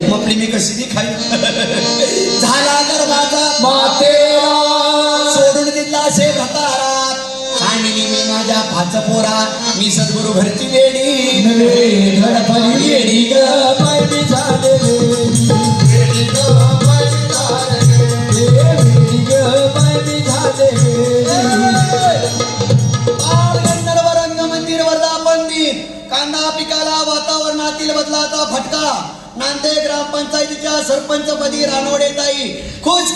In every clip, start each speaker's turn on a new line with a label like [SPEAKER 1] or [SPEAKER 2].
[SPEAKER 1] मपली मी कशी ती खाई? झाला गर्भाचा
[SPEAKER 2] मातेरा
[SPEAKER 1] सोडून दिला असे भतारात सांगितली मी माझ्या पाच पोरा. मी सद्गुरु घरची वेडी
[SPEAKER 2] नवे धडपली येडी ग पायटी झाले वेडी. वेडी ग पायटी झाले वेडी. ए, वेडी ग पायटी झाले वेडी.
[SPEAKER 1] बाळ गंधर्व रंग मंदिर वर्धापनदी कांदा पिकाला वातावरणातील बदलाचा फटका. नांदेड ग्रामपंचायतीच्या सरपंच पदी रानोडे ताई. खुश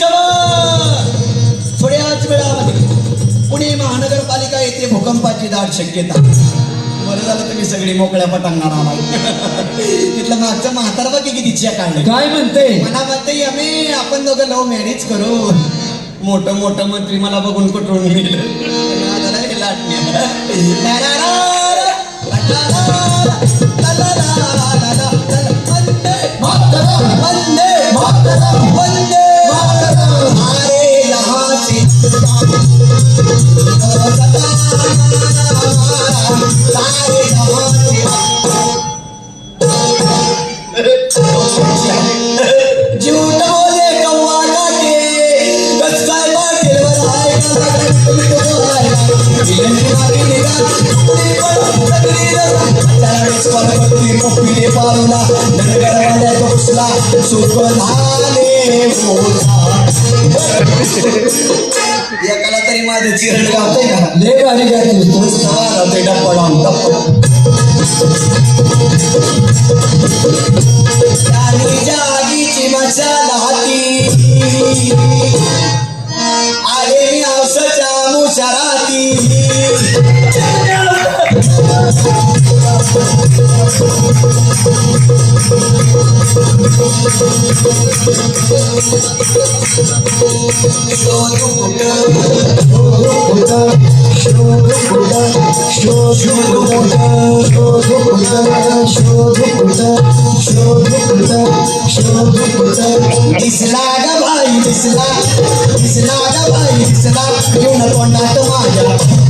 [SPEAKER 1] थोड्याच वेळामध्ये पुणे महानगरपालिका येथे भूकंपाची दाट शक्यता. बरं झालं तुम्ही सगळी मोकळ्या पटांगणार आहात तिथलं मागचं म्हातार बघ किती चिया काढलं.
[SPEAKER 2] काय म्हणते?
[SPEAKER 1] मला म्हणते आम्ही आपण दोघं लव्ह मॅरेज करू मोठं मोठं मंत्री मला बघून कुठून मिळलं एकाला तरी माझं चिरण गावतंय का?
[SPEAKER 2] लय भारी गातेस तू.
[SPEAKER 1] सवार होते डप्पा लावून डप्पा. जागीची मशाल हाती आहे मी औषच्या मुशाराती दिसला ग बाई दिसला दिसला ग बाई दिसला येऊन तोंडात माझ्या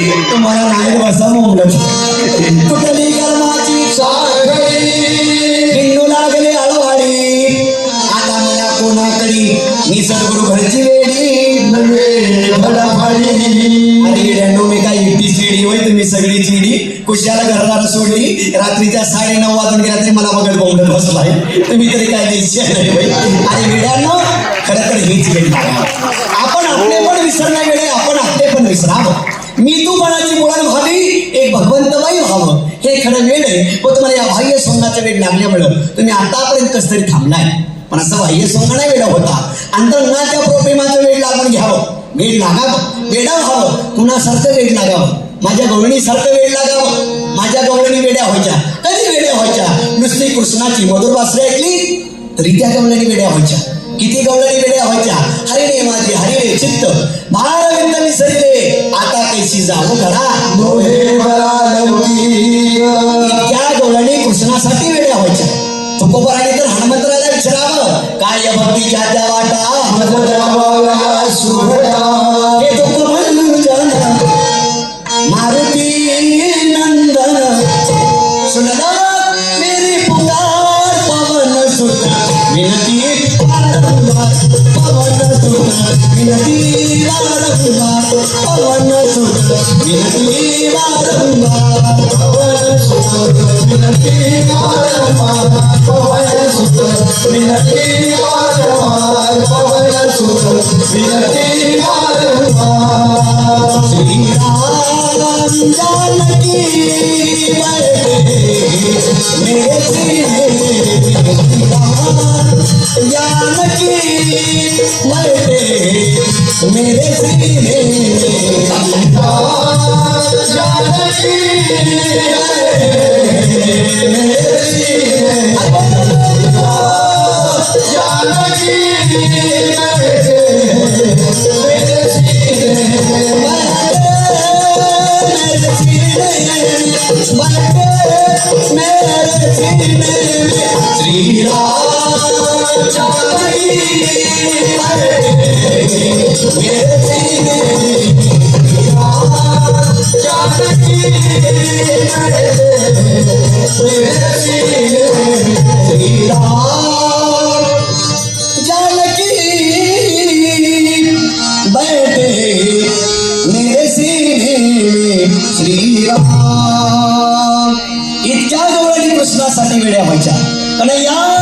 [SPEAKER 1] तुम्हाला नाही बसा मोंगल कुठली कर्माची हिंदू लागले अलवाडी आता मला कोणाकडे? मी सद्गुरु घरची वेडी.
[SPEAKER 2] नवे धडपली
[SPEAKER 1] अरे येड्यांनो मी काय एकटी चिडी होय? तुम्ही सगळी चिडी कुशाला घरदार सोडली. रात्रीच्या साडे नऊ वाजून गेला तरी मला बघत बोंबडत बसलाय तुम्ही तरी काय द्यायची अरे वेड्यांनो खरं तर हीच वेळ आपण आपले पण विसरणार वेळे आपण आपले पण विसरावं मी तू मनाची मुळात व्हावी एक भगवंतबाई व्हावं. हे खरं वेळ आहे. व तुम्हाला या बाह्य सोंगाचा वेळ लागल्यामुळं तुम्ही आतापर्यंत कसं तरी थांबलाय. पण असं बाह्य सोंग नाही वेळ होता. अंतरंगाच्या प्रेमाचं वेळ लागून घ्यावं. वेळ लागावं. वेडा व्हावं. कुणासारखं वेळ लागावं? माझ्या गवळणीसारखं वेळ लागावं? माझ्या गवळणी वेड्या व्हायच्या. कधी वेड्या व्हायच्या? नुसती कृष्णाची मधुर वासरे ऐकली तरी त्या गवळणी वेड्या व्हायच्या. किती गवळणी वेड्या व्हायच्या? हरिणे माझे हरिणे चित्त. भारविंद निसरले आता कैसी जाऊ
[SPEAKER 2] लवकी
[SPEAKER 1] त्या गवळणी कृष्णासाठी वेड्या व्हायच्या. तुकोबराने तर हनुमंतराला विचारावं काय भक्तीच्या त्या वाटा? हे तुक मंजन मारुती नंदन सुनला मेरी पुकार पवन सुत. विनती सुत विनती वारंवार पवन सुत विनती वारंवार जानकी मेरे सीने मेरे सीने
[SPEAKER 2] Sweet my
[SPEAKER 1] you, sweet as you, sweet
[SPEAKER 2] as you. इतक्या जवळ कृष्णासाठी
[SPEAKER 1] वेड्या व्हायच्या. आणि या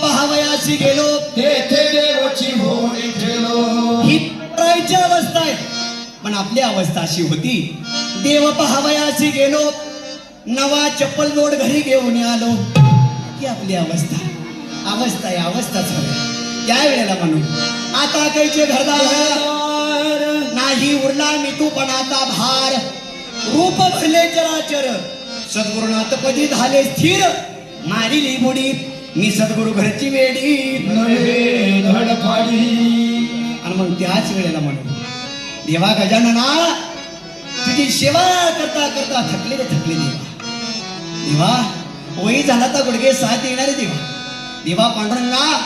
[SPEAKER 1] देव गेलो
[SPEAKER 2] तेथे देवची होळी ठेलो
[SPEAKER 1] ही प्रायची अवस्था आहे. पण आपली अवस्था अशी होती देव पहावयाची गेलो नवा चप्पल जोड घरी घेऊन आलो. ही आपली अवस्था अवस्था आहे अवस्थाच हवी त्या वेळेला म्हणून आता कायचे घरदार नाही उरला मी तू पण आता भार. रूप भरले चराचर. सद्गुरुनाथ पदी झाले स्थिर. मारिली बुडी मी सद्गुरु घरची वेडी
[SPEAKER 2] धड धडफाडी
[SPEAKER 1] आणि मग त्याच वेळेला म्हणतो देवा गजानना तुझी सेवा करता करता थकले रे थकले देवा. देवा वही झाला तर गुडघे साथ येणारे देवा. देवा पांडुरंगा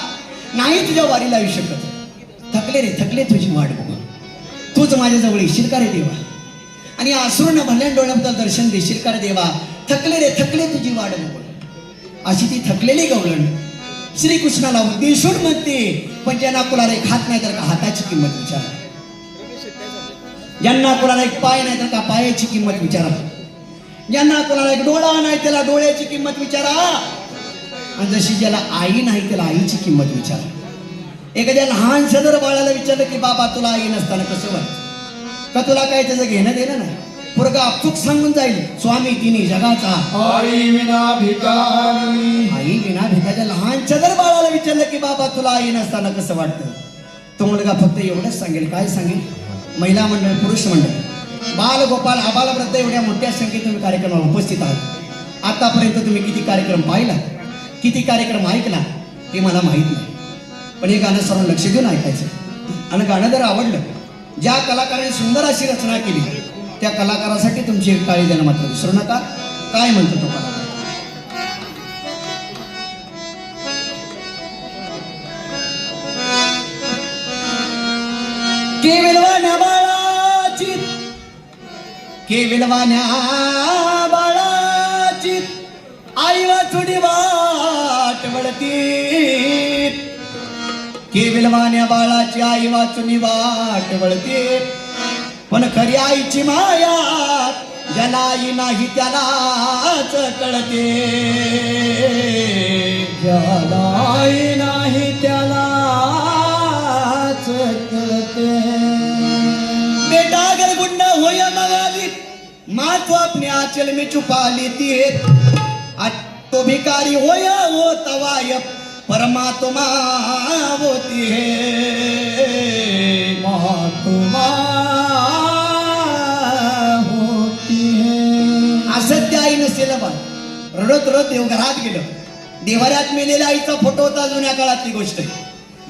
[SPEAKER 1] नाही तुझ्या वारीला येऊ शकत. थकले रे थकले तुझी वाट बघून. तूच माझ्याजवळ येशील का रे देवा? आणि आसरून भल्या डोळ्याबद्दल दर्शन देशील का रे देवा? थकले रे थकले तुझी वाट बघून. अशी ती थकलेली गवळण. श्रीकृष्णाला उद्देशून म्हणते पण ज्यांना कुणाला एक हात नाही तर का हाताची किंमत विचारा. ज्यांना कुणाला एक पाय नाही तर का पायाची किंमत विचारा. ज्यांना कुणाला एक डोळा नाही त्याला डोळ्याची किंमत विचारा. आणि जशी ज्याला आई नाही त्याला आईची किंमत विचारा. एखाद्या लहान सदर बाळाला विचारलं की बाबा तुला आई नसताना कसं वाटतं? का तुला काय त्याचं घेणं देणं नाही? पोरगा अचूक सांगून जाईल स्वामी तिन्ही जगाचा.
[SPEAKER 2] आई विना भिकारी
[SPEAKER 1] आई विना भिकाच्या लहान सदर बाळाला विचारलं की बाबा तुला आई नसताना कसं वाटतं? तो मुलगा फक्त एवढंच सांगेल काय सांगेल? महिला मंडळ पुरुष मंडळ. बाल गोपाल आबाल वृद्ध एवढ्या मोठ्या संख्येत तुम्ही कार्यक्रमाला उपस्थित आहात. आतापर्यंत तुम्ही किती कार्यक्रम पाहिला? किती कार्यक्रम ऐकला? हे मला माहीत नाही. पण हे गाणं सर्व लक्ष देऊन ऐकायचं. आणि गाणं जर आवडलं ज्या कलाकाराने सुंदर अशी रचना केली त्या कलाकारासाठी तुमची एक काळी देणं मात्र विसरू नका. काय म्हणतो तो कलाकार? केविलवाण्या बाळाची. केविलवाण्या बाळाची. आई वाचुडी वाट वळती. केविलवाण्या बाळाची आई वाचुनी वाट वळती. पण खरी आईची माया ज्याला आई नाही त्यालाच कळते.
[SPEAKER 2] ज्याला आई नाही त्यालाच कळते.
[SPEAKER 1] बेटा अगर गुंड होय मगाली माँ तो आचल मी में ती तो भिकारी होय हो तवाय परमात्मा होती है.
[SPEAKER 2] महात्मा
[SPEAKER 1] रडत रडत देवघरात गेलं. देवाऱ्यात मेलेल्या आईचा फोटो होता जुन्या काळातली गोष्ट. आहे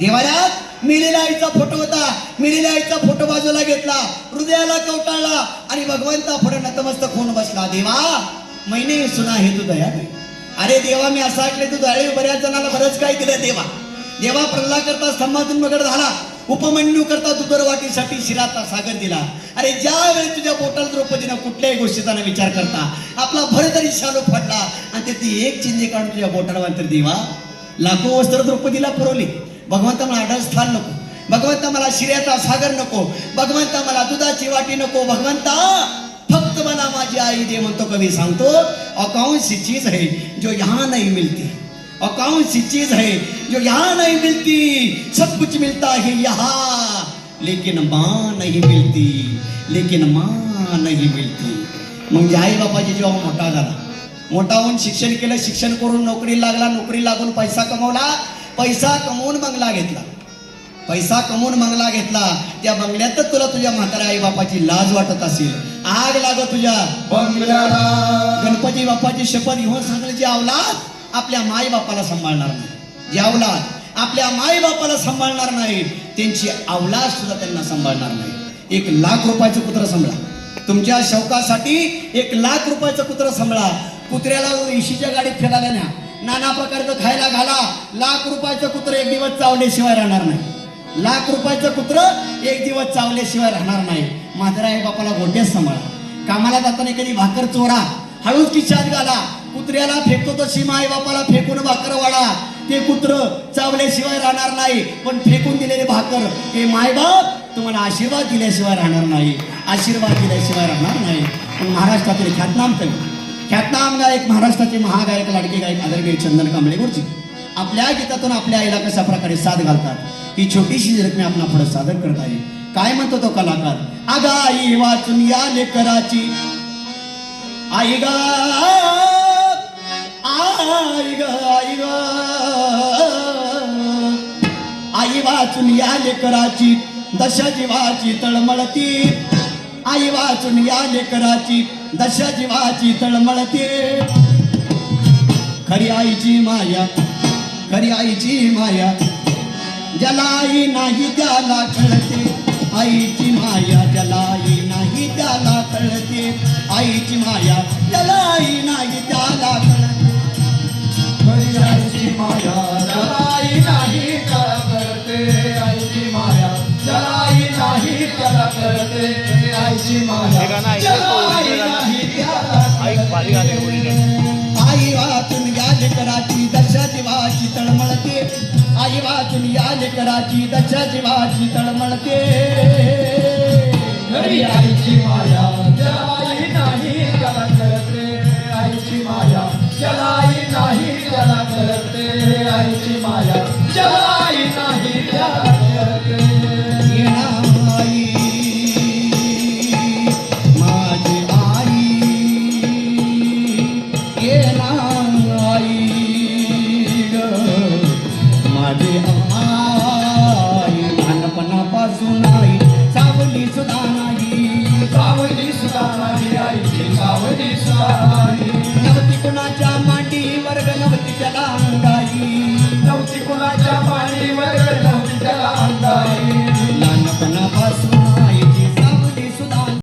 [SPEAKER 1] देवाऱ्यात मेलेल्या आईचा फोटो होता. मेलेल्या आईचा फोटो बाजूला घेतला. हृदयाला कवटाळला आणि भगवंता पुढे नतमस्तक होऊन बसला. देवा महिने सुना हे तू दया अरे देवा मी असं ऐकले तू दयाळी बऱ्याच जणाला बरंच काय दिलं देवा. देवा प्रल्हा करता स्तंभातून मगड झाला. उपमन्यू करता दुदरवाटीसाठी शिराचा सागर दिला. अरे ज्या वेळी तुझ्या बोटाल द्रौपदीनं कुठल्याही गोष्टीचा ना विचार करता आपला भर तरी शालू फाडला आणि ते ती एक चिंजे काढून तुझ्या बोटाला तर देवा. लाखो वस्त्र द्रौपदीला पुरवली. भगवंता मला आढळ स्थान नको. भगवंता मला शिर्याचा सागर नको. भगवंता मला दुधाची वाटी नको. भगवंता फक्त मला माझी आई दे म्हणतो कवी सांगतो. अकाउंट सी चीज है जो यहाँ नाही मिलती अकाउंट सी चीज है जो यहाँ नहीं मिलती? सब कुछ मिलता है यहाँ। लेकिन माँ नहीं मिलती लेकिन माँ नहीं मिलती। म्हणजे आई बापाची जेव्हा मोठा झाला मोठा होऊन शिक्षण केलं शिक्षण करून नोकरी लागला नोकरी लागून पैसा कमवला पैसा कमवून बंगला घेतला. पैसा कमवून बंगला घेतला त्या बंगल्यातच तुला तुझ्या म्हाताऱ्या आई बापाची लाज वाटत असेल. आग लागत तुझ्या.
[SPEAKER 2] बंगल्याला.
[SPEAKER 1] गणपती बाप्पाची शपथ घेऊन सांगण्याची अवलाद आपल्या मायबापाला सांभाळणार नाही. जी अवलाद आपल्या मायबापाला सांभाळणार नाही त्यांची अवलाद सुद्धा त्यांना सांभाळणार नाही. एक लाख रुपयाचं कुत्र सांभाळा. तुमच्या शौकासाठी एक लाख रुपयाचं कुत्र सांभाळा. कुत्र्याला इशीच्या गाडीत फिरायला न्या. नाना प्रकारचं खायला घाला. लाख रुपयाचं कुत्र एक दिवस चावल्याशिवाय राहणार नाही. लाख रुपयाचं कुत्र एक दिवस चावल्याशिवाय राहणार नाही. म्हातारा आई बापाला गोट्याच सांभाळा. कामाला जाताना कधी भाकर चोरा. हळूच किशात घाला. कुत्र्याला फेकतो तशी माई बापाला फेकून भाकर वाढा. ते कुत्र चावल्याशिवाय राहणार नाही पण फेकून दिलेले भाकर. हे मायबाप तुम्हाला आशीर्वाद दिल्याशिवाय राहणार नाही. आशीर्वाद दिल्याशिवाय राहणार नाही. पण महाराष्ट्रातील ख्यातनाम कवी ख्यातनाम गायक महाराष्ट्राचे महागायक लाडके गायक आदरणीय चंदन कांबळे गुरुजी आपल्या गीतातून आपल्या आईला कशा प्रकारे साथ घालतात? ही छोटीशी रकमी आपण पुढे सादर करत आहे. काय म्हणतो तो कलाकार? अगा आई वाचून या लेकराची आई गा आई ग आई ग आई वाचून या लेकराची दशा जीवाची तळमळती. आई वाचून या लेकराची दशा जीवाची तळमळते. खरी आईची माया खरी आईची माया. ज्याला आई नाही त्याला कळते. आईची माया ज्याला आई नाही त्याला कळते. आईची माया ज्याला आई नाही त्याला कळते.
[SPEAKER 2] आईची माया जलाई नाही त्याला करते. आईची माया जलाई नाही त्याला करते. आईची माया जलाई नाही त्याला
[SPEAKER 3] ऐक भारी गाणे ओरिजिनल
[SPEAKER 1] आई वाचून या लेकराची दशा जीवाची तळमळते. आई वाचून या लेकराची दशा जीवाची तळमळते.
[SPEAKER 2] खरी आईची माया
[SPEAKER 1] माझी